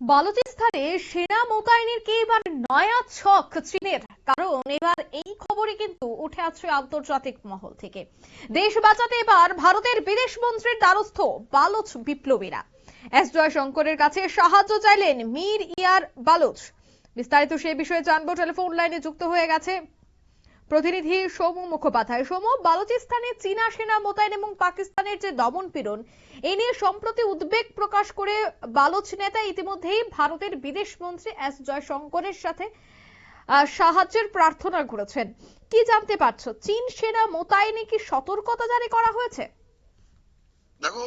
বালুচিস্তানে সেনা মোতায়েনের কে এবার নয়া ছক চীনের? কারণ এবার এই খবরে কিন্তু উঠে আসছে আন্তর্জাতিক মহল থেকে। দেশ বাঁচাতে এবার ভারতের বিদেশ মন্ত্রীর দ্বারস্থ বালুচ বিপ্লবীরা। এস জয়শঙ্করের কাছে সাহায্য চাইলেন মীর ইয়ার বালুচ। বিস্তারিত সেই বিষয়ে জানব, টেলিফোন লাইনে যুক্ত হয়ে গেছে। প্রতিনিধি সৌম্য মুখোপাধ্যায়। সৌম্য, বালুচিস্তানে চীনা সেনা মোতায়েন এবং পাকিস্তানের যে দমন পীড়ন, এ নিয়ে সম্প্রতি উদ্বেগ প্রকাশ করে বালোচ নেতা ইতিমধ্যেই ভারতের বিদেশ মন্ত্রী এস জয়শঙ্করের সাথে সাহায্যের প্রার্থনা করেছেন। কি জানতে পারছ? চীন সেনা মোতায়েনে কি সতর্কতা জারি করা হয়েছে? দেখো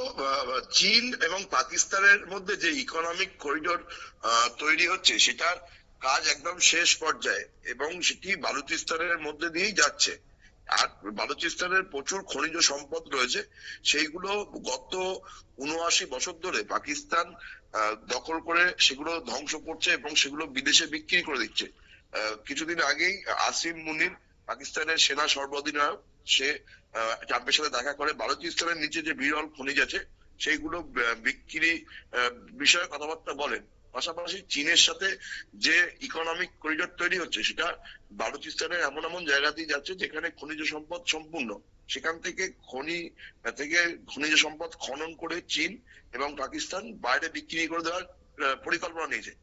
চীন এবং পাকিস্তানের মধ্যে যে ইকোনমিক করিডোর তৈরি হচ্ছে, সেটার কাজ একদম শেষ পর্যায়ে এবং সেটি বালুচিস্তানের মধ্যে দিয়েই যাচ্ছে। আর বালুচিস্তানের প্রচুর খনিজ সম্পদ রয়েছে, সেইগুলো গত উনআশি বছর ধরে পাকিস্তান দখল করে সেগুলো ধ্বংস করছে এবং সেগুলো বিদেশে বিক্রি করে দিচ্ছে। কিছুদিন আগেই আসিম মুনির, পাকিস্তানের সেনা সর্বাধিনায়ক, সে ট্রাম্পের সাথে দেখা করে বালুচিস্তানের নিচে যে বিরল খনিজ আছে, সেইগুলো বিক্রি বিষয়ে কথাবার্তা বলেন। পাশাপাশি চীনের সাথে যে ইকোনমিক করিডোর তৈরি হচ্ছে সেটা বালুচিস্তানের এমন এমন জায়গাতেই যাচ্ছে যেখানে খনিজ সম্পদ সম্পূর্ণ। সেখান থেকে খনি থেকে খনিজ সম্পদ খনন করে চীন এবং পাকিস্তান বাইরে বিক্রি করে দেওয়ার পরিকল্পনা নিয়েছে।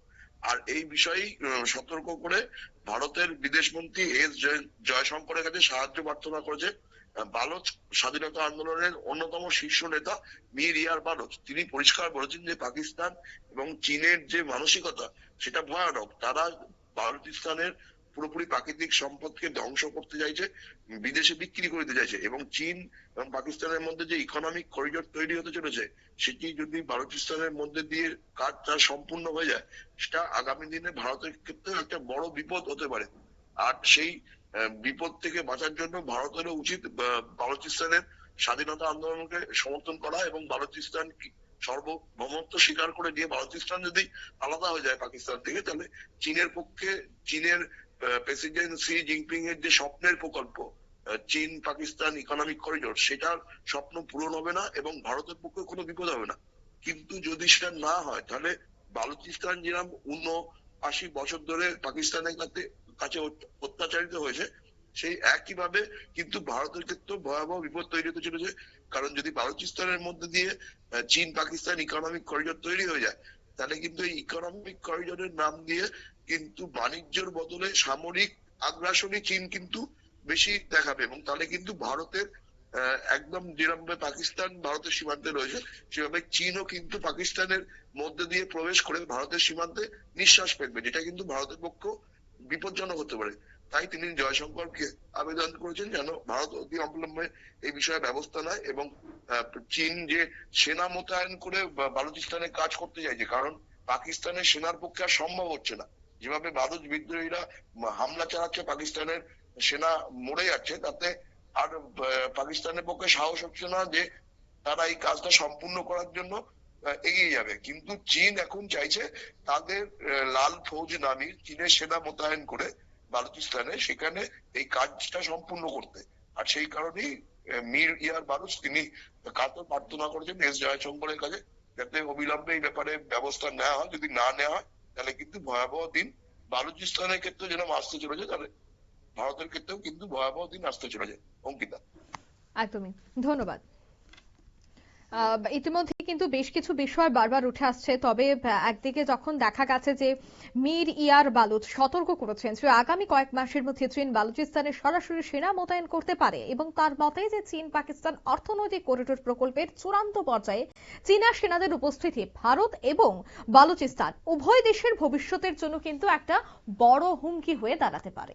আর এই বিষয়েই আহ, সতর্ক করে ভারতের বিদেশ মন্ত্রী এস জয়- জয়শঙ্করের কাছে সাহায্য প্রার্থনা করেছে। বালোচ স্বাধীনতা আন্দোলনের অন্যতম শীর্ষ নেতা মীর ইয়ার বালোচ। তিনি পরিষ্কার বলেছেন যে পাকিস্তান এবং চীনের যে মানসিকতা, সেটা ভয়ানক। তারা বালুচিস্তানের পুরোপুরি প্রাকৃতিক সম্পদকে ধ্বংস করতে চাইছে, বিদেশে বিক্রি করে দিতে চাইছে এবং চীন এবং পাকিস্তানের মধ্যে যে ইকোনমিক করিডোর তৈরি হতে চলেছে, সেটি যদি বালুচিস্তানের মধ্যে দিয়ে কাজটা সম্পূর্ণ হয়ে যায়, সেটা আগামী দিনে ভারতের ক্ষেত্রে একটা বড় বিপদ হতে পারে। আর সেই বিপদ থেকে বাঁচার জন্য ভারতেরও উচিত বালুচিস্তানের স্বাধীনতা আন্দোলনকে সমর্থন করা এবং বালুচিস্তান সার্বভৌমত্ব স্বীকার করে নিয়ে বালুচিস্তান যদি আলাদা হয়ে যায় পাকিস্তান থেকে তাহলে চীনের পক্ষে চীনের প্রেসিডেন্ট সি জিনপিং এর যে স্বপ্নের প্রকল্প চীন পাকিস্তান ইকোনমিক করিডোর সেটার স্বপ্ন পূরণ হবে না এবং ভারতের পক্ষে কোনো বিপদ হবে না। কিন্তু যদি সেটা না হয়, তাহলে বালুচিস্তান যেরকম উনআশি বছর ধরে পাকিস্তানের কাছে অত্যাচারিত হয়েছে। সেই একইভাবে কিন্তু ভারতের ক্ষেত্রে ভয়াবহ বিপদ তৈরি হতে চলেছে। কারণ যদি বালুচিস্তানের মধ্যে দিয়ে চীন, পাকিস্তান ইকোনমিক করিডোর তৈরি হয়ে যায়, তাহলে কিন্তু এই ইকোনমিক করিডোরের নাম দিয়ে কিন্তু বাণিজ্যের বদলে সামরিক আগ্রাসনই চীন কিন্তু বেশি দেখাবে এবং তাহলে কিন্তু ভারতের একদম যেরকম পাকিস্তান ভারতের সীমান্তে রয়েছে। সেভাবে চীনও কিন্তু পাকিস্তানের মধ্যে দিয়ে প্রবেশ করে ভারতের সীমান্তে নিঃশ্বাস ফেলবে, যেটা কিন্তু ভারতের পক্ষে বিপজ্জনক হতে পারে। তাই তিনি জয়শঙ্করকে আবেদন করেছেন যেন ভারত অতি অবলম্বনে এই বিষয়ে ব্যবস্থা নেয় এবং চীন যে সেনা মোতায়েন করে বালুচিস্তানে কাজ করতে চাইছে, কারণ পাকিস্তানের সেনার পক্ষে আর সম্ভব হচ্ছে না। যেভাবে বালুচ বিদ্রোহীরা হামলা চালাচ্ছে, পাকিস্তানের সেনা মরে যাচ্ছে, তাতে আর পাকিস্তানের পক্ষে সাহস হচ্ছে না যে তারা এই কাজটা সম্পূর্ণ করার জন্য এগিয়ে যাবে। কিন্তু চীন এখন চাইছে তাদের লাল ফৌজ নামিয়ে চীনের সেনা মোতায়েন করে বালুচিস্তানে সেখানে এই কাজটা সম্পূর্ণ করতে। আর সেই কারণেই মীর ইয়ার বারুস তিনি কাতর প্রার্থনা করেছেন এস জয়শঙ্করের কাছে, যাতে অবিলম্বে এই ব্যাপারে ব্যবস্থা নেওয়া হয়। যদি না নেওয়া হয়, তাহলে কিন্তু ভয়াবহ দিন। বালুচিস্তানের ক্ষেত্রে যেরকম আসতে চলেছে, তাহলে ভারতের ক্ষেত্রেও কিন্তু ভয়াবহ দিন আসতে চলেছে, অঙ্কিতা। একদমই, ধন্যবাদ। ইতিমধ্যে কিন্তু বেশ কিছু বিষয় বারবার উঠে আসছে, তবে একদিকে যখন দেখা গেছে যে মীর ইয়ার বালুচ সতর্ক করেছেন, যে আগামী কয়েক মাসের মধ্যে চীন বালুচিস্তানে সরাসরি সেনা মোতায়েন করতে পারে, এবং তার মতে যে চীন পাকিস্তান অর্থনৈতিক করিডোর প্রকল্পের চূড়ান্ত পর্যায়ে চীনা সেনাদের উপস্থিতি ভারত এবং বালুচিস্তান উভয় দেশের ভবিষ্যতের জন্য কিন্তু একটা বড় হুমকি হয়ে দাঁড়াতে পারে।